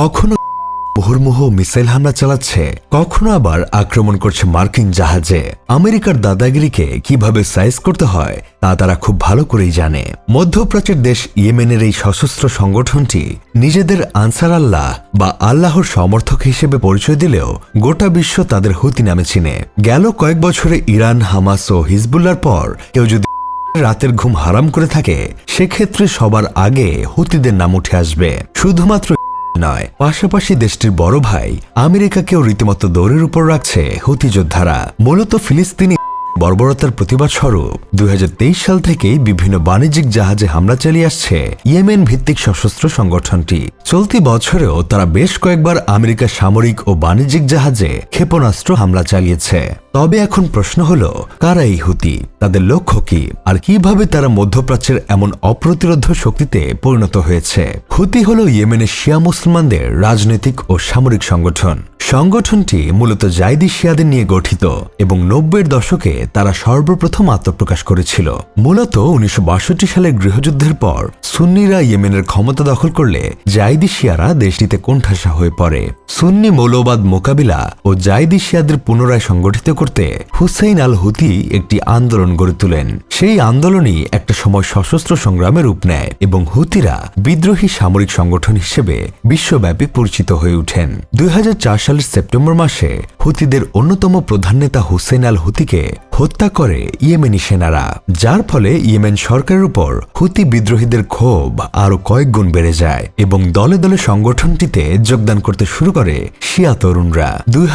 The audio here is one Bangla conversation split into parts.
কখনো মুহুর্মুহু মিসাইল হামলা চালাচ্ছে, কখনো আবার আক্রমণ করছে মার্কিন জাহাজে। আমেরিকার দাদাগিরিকে কীভাবে সাইজ করতে হয়, তা তারা খুব ভালো করেই জানে। মধ্যপ্রাচ্যের দেশ ইয়েমেনের এই সশস্ত্র সংগঠনটি নিজেদের আনসার আল্লাহ বা আল্লাহর সমর্থক হিসেবে পরিচয় দিলেও গোটা বিশ্ব তাদের হুতি নামে চিনে। গেল কয়েক বছরে ইরান, হামাস ও হিজবুল্লার পর কেউ যদি রাতের ঘুম হারাম করে থাকে, সেক্ষেত্রে সবার আগে হুতিদের নাম উঠে আসবে। শুধুমাত্র নয়। পাশাপাশি দেশটির বড় ভাই আমেরিকাকেও রীতিমতো দৌড়ের উপর রাখছে হুতি যোদ্ধারা। মূলত ফিলিস্তিনি বর্বরতার প্রতিবাদ স্বরূপ দুই হাজার তেইশ সাল থেকেই বিভিন্ন বাণিজ্যিক জাহাজে হামলা চালিয়ে আসছে ইয়েমেন ভিত্তিক সশস্ত্র সংগঠনটি। চলতি বছরেও তারা বেশ কয়েকবার আমেরিকার সামরিক ও বাণিজ্যিক জাহাজে ক্ষেপণাস্ত্র হামলা চালিয়েছে। তবে এখন প্রশ্ন হল, কারা এই হুতি তাদের লক্ষ্য কি? আর কীভাবে তারা মধ্যপ্রাচ্যের এমন অপ্রতিরোধ শক্তিতে পরিণত হয়েছে? হুতি হল ইয়েমেনের শিয়া মুসলমানদের রাজনৈতিক ও সামরিক সংগঠন। সংগঠনটি মূলত জাইদি শিয়াদের নিয়ে গঠিত এবং নব্বইয়ের দশকে তারা সর্বপ্রথম আত্মপ্রকাশ করেছিল। মূলত উনিশশো সালের গৃহযুদ্ধের পর সুন্নিরা ইয়েমেনের ক্ষমতা দখল করলে জাইদি শিয়ারা দেশটিতে কোণঠাসা হয়ে পড়ে। সুন্নি মৌলবাদ মোকাবিলা ও জাইদি শিয়াদের পুনরায় সংগঠিত করতে হুসেইন আল হুতি একটি আন্দোলন গড়ে তোলেন। সেই আন্দোলনই একটা সময় সশস্ত্র সংগ্রামের রূপ নেয় এবং হুতিরা বিদ্রোহী সামরিক সংগঠন হিসেবে বিশ্বব্যাপী পরিচিত হয়ে ওঠেন দুই সালের সেপ্টেম্বর মাসে হুতিদের অন্যতম প্রধান নেতা হুসেন আল হুতিকে হত্যা করে ইয়েমেনি সেনারা, যার ফলে ইয়েমেন সরকারের উপর হুতি বিদ্রোহীদের ক্ষোভ আরও কয়েক গুণ বেড়ে যায় এবং দলে দলে সংগঠনটিতে যোগদান করতে শুরু করে শিয়া তরুণরা। দুই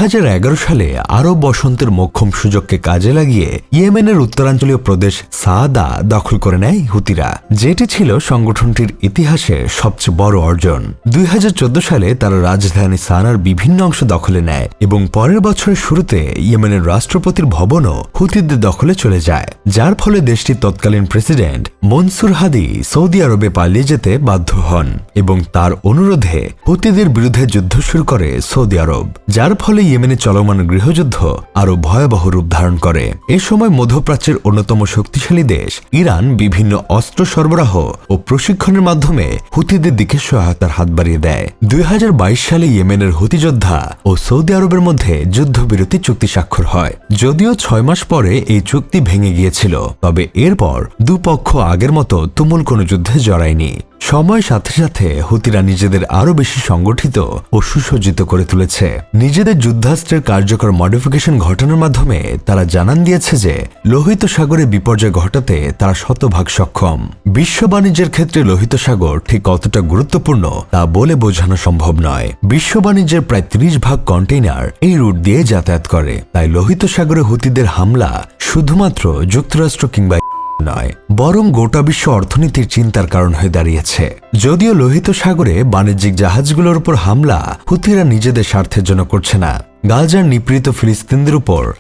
সালে আরব বসন্তের মোক্ষম সুযোগকে কাজে লাগিয়ে ইয়েমেনের উত্তরাঞ্চলীয় প্রদেশ সাদা দখল করে নেয় হুতিরা, যেটি ছিল সংগঠনটির ইতিহাসে সবচেয়ে বড় অর্জন। দুই হাজার চোদ্দ সালে তারা রাজধানী সানার বিভিন্ন অংশ দখলে নেয় এবং পরের বছরের শুরুতে ইয়েমেনের রাষ্ট্রপতির ভবনও হুতিদের দখলে চলে যায়, যার ফলে দেশটির তৎকালীন প্রেসিডেন্ট মনসুর হাদি সৌদি আরবে পালিয়ে যেতে বাধ্য হন এবং তার অনুরোধে হুতিদের বিরুদ্ধে যুদ্ধ শুরু করে সৌদি আরব, যার ফলে ইয়েমেনে চলমান গৃহযুদ্ধ আরও ভয়াবহ রূপ ধারণ করে। এ সময় মধ্যপ্রাচ্যের অন্যতম শক্তিশালী দেশ ইরান বিভিন্ন অস্ত্র সরবরাহ ও প্রশিক্ষণের মাধ্যমে হুতিদের দিকে সহায়তার হাত বাড়িয়ে দেয়। দুই হাজার বাইশ সালে ইয়েমেনের হুতি যোদ্ধা ও সৌদি আরবের মধ্যে যুদ্ধবিরতি চুক্তি স্বাক্ষর হয়, যদিও ছয় মাস পরে এই চুক্তি ভেঙে গিয়েছিল তবে এরপর দুপক্ষ আগের মতো তুমুল কোনো যুদ্ধে জড়ায়নি। সময়ের সাথে সাথে হুতিরা নিজেদের আরও বেশি সংগঠিত ও সুসজ্জিত করে তুলেছে। নিজেদের যুদ্ধাস্ত্রের কার্যকর মডিফিকেশন ঘটানোর মাধ্যমে তারা জানান দিয়েছে যে, লোহিত সাগরে বিপর্যয় ঘটাতে তারা শতভাগ সক্ষম। বিশ্ব বাণিজ্যের ক্ষেত্রে লোহিত সাগর ঠিক কতটা গুরুত্বপূর্ণ তা বলে বোঝানো সম্ভব নয়। বিশ্ব বাণিজ্যের প্রায় ত্রিশ ভাগ কন্টেইনার এই রুট দিয়ে যাতায়াত করে। তাই লোহিত সাগরে হুতিদের হামলা শুধুমাত্র যুক্তরাষ্ট্র কিংবা নয়, বরং গোটা বিশ্ব অর্থনীতির চিন্তার কারণ হয়ে দাঁড়িয়েছে। যদিও লোহিত সাগরে বাণিজ্যিক জাহাজগুলোর উপর হামলা, হুতিরা নিজেদের স্বার্থের জন্য করছে না। গাজার নিপীড়িত ফিলিস্তিনদের উপর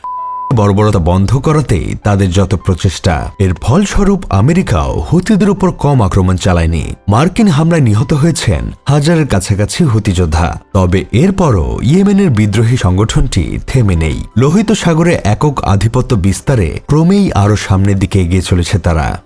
বর্বরতা বন্ধ করাতে তাদের যত প্রচেষ্টা, এর ফলস্বরূপ আমেরিকাও হুতিদের উপর কম আক্রমণ চালায়নি। মার্কিন হামলায় নিহত হয়েছেন হাজারের কাছাকাছি হুতি যোদ্ধা। তবে এরপরও ইয়েমেনের বিদ্রোহী সংগঠনটি থেমে নেই। লোহিত সাগরে একক আধিপত্য বিস্তারে ক্রমেই আরও সামনের দিকে এগিয়ে চলেছে তারা।